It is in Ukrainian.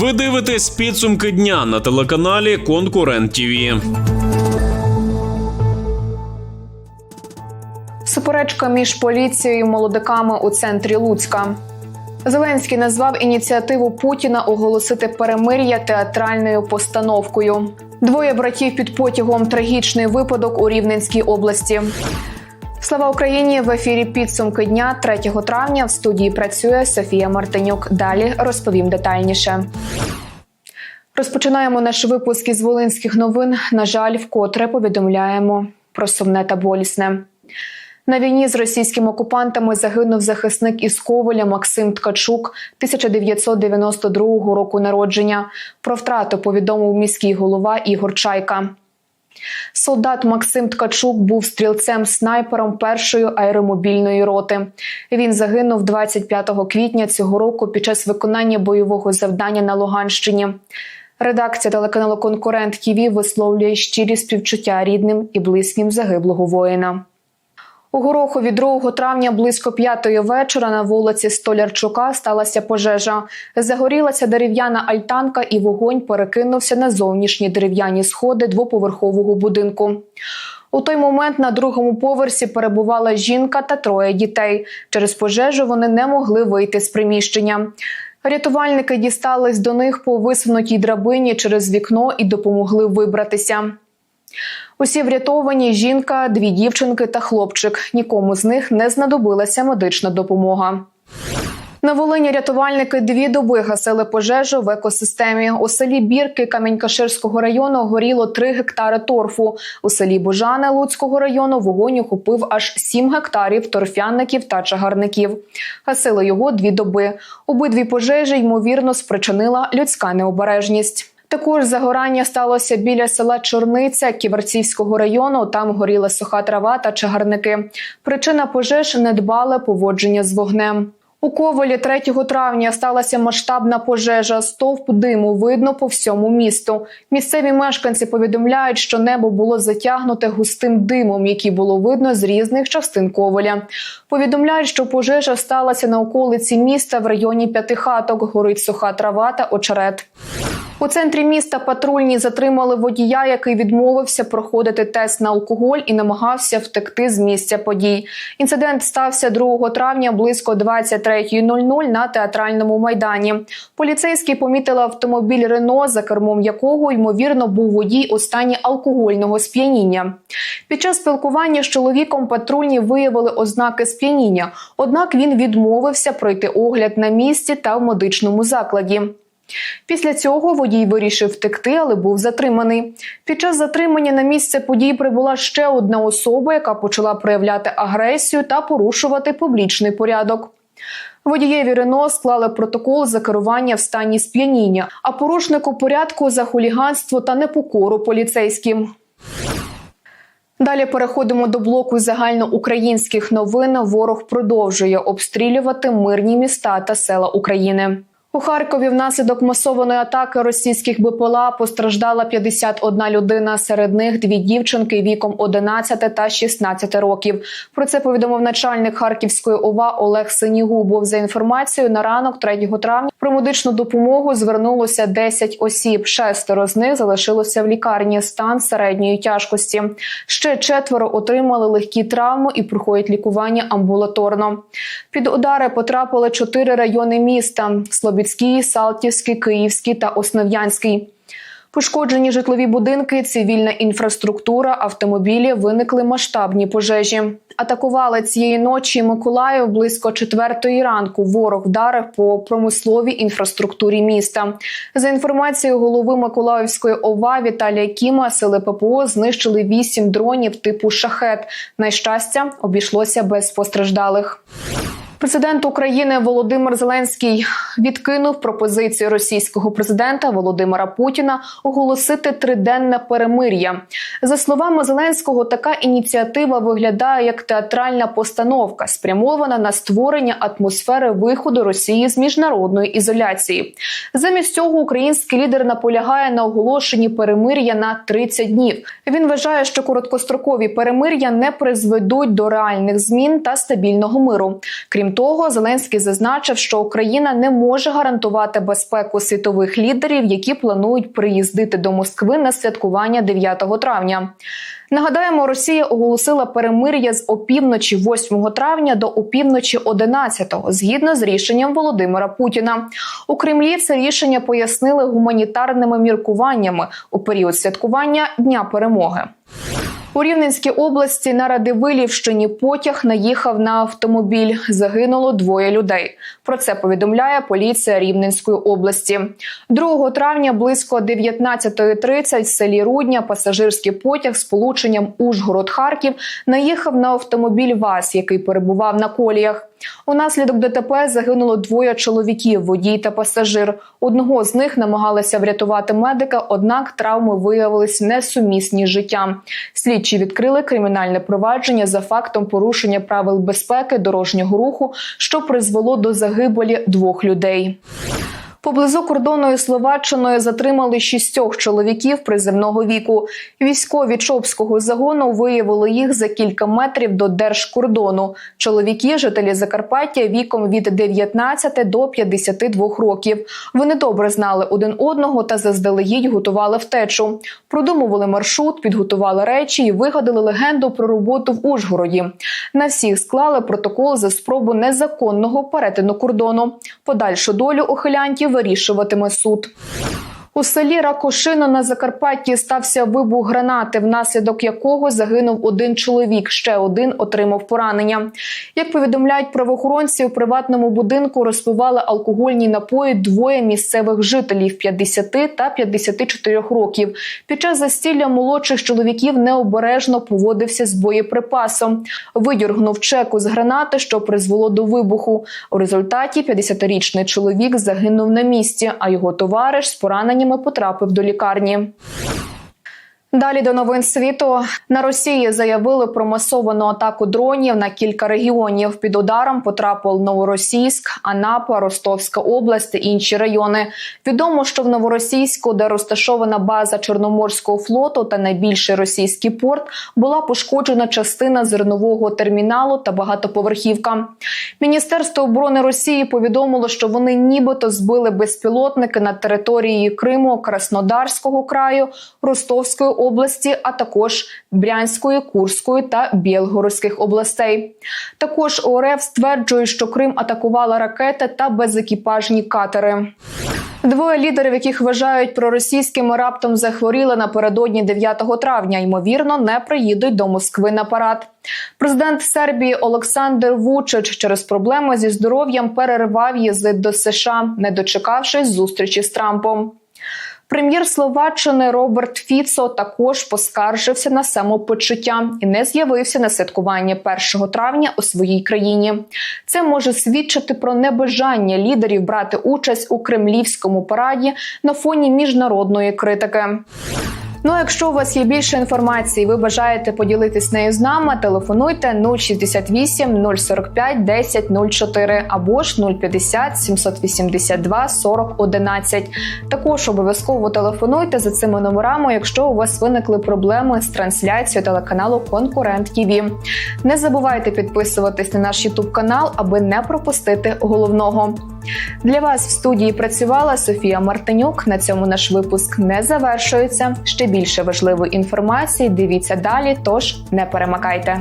Ви дивитесь підсумки дня на телеканалі Конкурент ТІВІ. Суперечка між поліцією і молодиками у центрі Луцька. Зеленський назвав ініціативу Путіна оголосити перемир'я театральною постановкою. Двоє братів під потягом трагічний випадок у Рівненській області. Слава Україні! В ефірі підсумки дня 3 травня в студії працює Софія Мартинюк. Далі розповім детальніше. Розпочинаємо наш випуск із волинських новин. На жаль, вкотре повідомляємо про сумне та болісне. На війні з російськими окупантами загинув захисник із Коваля Максим Ткачук 1992 року народження. Про втрату повідомив міський голова Ігор Чайка. Солдат Максим Ткачук був стрілцем-снайпером першої аеромобільної роти. Він загинув 25 квітня цього року під час виконання бойового завдання на Луганщині. Редакція телеканалу Конкурент ТІВІ висловлює щирі співчуття рідним і близьким загиблого воїна. У Горохові 2 травня близько п'ятої вечора на вулиці Столярчука сталася пожежа. Загорілася дерев'яна альтанка, і вогонь перекинувся на зовнішні дерев'яні сходи двоповерхового будинку. У той момент на другому поверсі перебувала жінка та троє дітей. Через пожежу вони не могли вийти з приміщення. Рятувальники дістались до них по висунутій драбині через вікно і допомогли вибратися. Усі врятовані жінка, дві дівчинки та хлопчик. Нікому з них не знадобилася медична допомога. На Волині рятувальники дві доби гасили пожежу в екосистемі. У селі Бірки Камінькаширського району горіло 3 гектари торфу. У селі Бужане Луцького району вогонь охопив аж 7 гектарів торфяників та чагарників. Гасили його дві доби. Обидві пожежі ймовірно спричинила людська необережність. Також загорання сталося біля села Чорниця Ківерцівського району. Там горіла суха трава та чагарники. Причина пожеж недбале поводження з вогнем. У Ковалі 3 травня сталася масштабна пожежа. Стовп диму видно по всьому місту. Місцеві мешканці повідомляють, що небо було затягнуте густим димом, який було видно з різних частин Коваля. Повідомляють, що пожежа сталася на околиці міста в районі П'ятихаток. Горить суха трава та очерет. У центрі міста патрульні затримали водія, який відмовився проходити тест на алкоголь і намагався втекти з місця подій. Інцидент стався 2 травня близько 23.00 на театральному майдані. Поліцейські помітили автомобіль Рено, за кермом якого ймовірно був водій у стані алкогольного сп'яніння. Під час спілкування з чоловіком патрульні виявили ознаки сп'яніння однак він відмовився пройти огляд на місці та в медичному закладі. Після цього водій вирішив втекти, але був затриманий. Під час затримання на місце подій прибула ще одна особа, яка почала проявляти агресію та порушувати публічний порядок. Водієві Рено склали протокол за керування в стані сп'яніння, а порушнику порядку за хуліганство та непокору поліцейським. Далі переходимо до блоку загальноукраїнських новин. Ворог продовжує обстрілювати мирні міста та села України. У Харкові внаслідок масованої атаки російських БПЛА постраждала 51 людина. Серед них дві дівчинки віком 11 та 16 років. Про це повідомив начальник Харківської ОВА Олег Синігубов. За інформацією на ранок 3 травня про медичну допомогу звернулося 10 осіб. Шестеро з них залишилося в лікарні. Стан середньої тяжкості. Ще четверо отримали легкі травми і проходять лікування амбулаторно. Під удари потрапили чотири райони міста: Слобідський, Салтівський, Київський та Основ'янський. Пошкоджені житлові будинки, цивільна інфраструктура, автомобілі виникли масштабні пожежі. Атакували цієї ночі Миколаїв близько четвертої ранку. Ворог вдарив по промисловій інфраструктурі міста. За інформацією голови Миколаївської ОВА Віталія Кіма, сили ППО знищили вісім дронів типу шахет. На щастя, обійшлося без постраждалих. Президент України Володимир Зеленський відкинув пропозицію російського президента Володимира Путіна оголосити триденне перемир'я. За словами Зеленського, така ініціатива виглядає як театральна постановка, спрямована на створення атмосфери виходу Росії з міжнародної ізоляції. Замість цього український лідер наполягає на оголошенні перемир'я на 30 днів. Він вважає, що короткострокові перемир'я не призведуть до реальних змін та стабільного миру. Крім Того, Зеленський зазначив, що Україна не може гарантувати безпеку світових лідерів, які планують приїздити до Москви на святкування 9 травня. Нагадаємо, Росія оголосила перемир'я з опівночі 8 травня до опівночі 11, згідно з рішенням Володимира Путіна. У Кремлі це рішення пояснили гуманітарними міркуваннями у період святкування Дня перемоги. У Рівненській області на Радивилівщині потяг наїхав на автомобіль. Загинуло двоє людей. Про це повідомляє поліція Рівненської області. 2 травня близько 19.30 в селі Рудня пасажирський потяг з полученням Ужгород-Харків наїхав на автомобіль ВАЗ, який перебував на коліях. Унаслідок ДТП загинуло двоє чоловіків, водій та пасажир. Одного з них намагалися врятувати медика, однак травми виявились несумісні з життям. Слідчі відкрили кримінальне провадження за фактом порушення правил безпеки дорожнього руху, що призвело до загибелі двох людей. Поблизу кордону Словаччиною затримали шістьох чоловіків приземного віку. Військові Чопського загону виявили їх за кілька метрів до держкордону. Чоловіки, жителі Закарпаття, віком від 19 до 52 років. Вони добре знали один одного та заздалегідь готували втечу. Продумували маршрут, підготували речі і вигадали легенду про роботу в Ужгороді. На всіх склали протокол за спробу незаконного перетину кордону. Подальшу долю ухилянтів вирішуватиме суд. У селі Ракошино на Закарпатті стався вибух гранати, внаслідок якого загинув один чоловік. Ще один отримав поранення. Як повідомляють правоохоронці, у приватному будинку розпивали алкогольні напої двоє місцевих жителів 50 та 54 років. Під час застілля молодших чоловіків необережно поводився з боєприпасом, видіргнув чеку з гранати, що призвело до вибуху. У результаті 50-річний чоловік загинув на місці, а його товариш з пораненнями потрапив до лікарні. Далі до новин світу на Росії заявили про масовану атаку дронів на кілька регіонів. Під ударом потрапив Новоросійськ, Анапа, Ростовська область та інші райони. Відомо, що в Новоросійську, де розташована база Чорноморського флоту та найбільший російський порт, була пошкоджена частина зернового терміналу та багатоповерхівка. Міністерство оборони Росії повідомило, що вони нібито збили безпілотники на території Криму, Краснодарського краю, Ростовської області, а також Брянської, Курської та Білгородських областей. Також ОРФ стверджує, що Крим атакувала ракети та безекіпажні катери. Двоє лідерів, яких вважають проросійськими, раптом захворіли напередодні 9 травня. Ймовірно, не приїдуть до Москви на парад. Президент Сербії Олександр Вучич через проблеми зі здоров'ям перервав візит до США, не дочекавшись зустрічі з Трампом. Прем'єр Словаччини Роберт Фіцо також поскаржився на самопочуття і не з'явився на святкування 1 травня у своїй країні. Це може свідчити про небажання лідерів брати участь у кремлівському параді на фоні міжнародної критики. Ну, а якщо у вас є більше інформації, ви бажаєте поділитись нею з нами, телефонуйте 068 045 10 04 або ж 050 782 40 11. Також обов'язково телефонуйте за цими номерами, якщо у вас виникли проблеми з трансляцією телеканалу Конкурент ТІВІ. Не забувайте підписуватись на наш Ютуб канал, аби не пропустити головного. Для вас в студії працювала Софія Мартинюк. На цьому наш випуск не завершується. Ще більше важливої інформації дивіться далі, тож не перемикайте.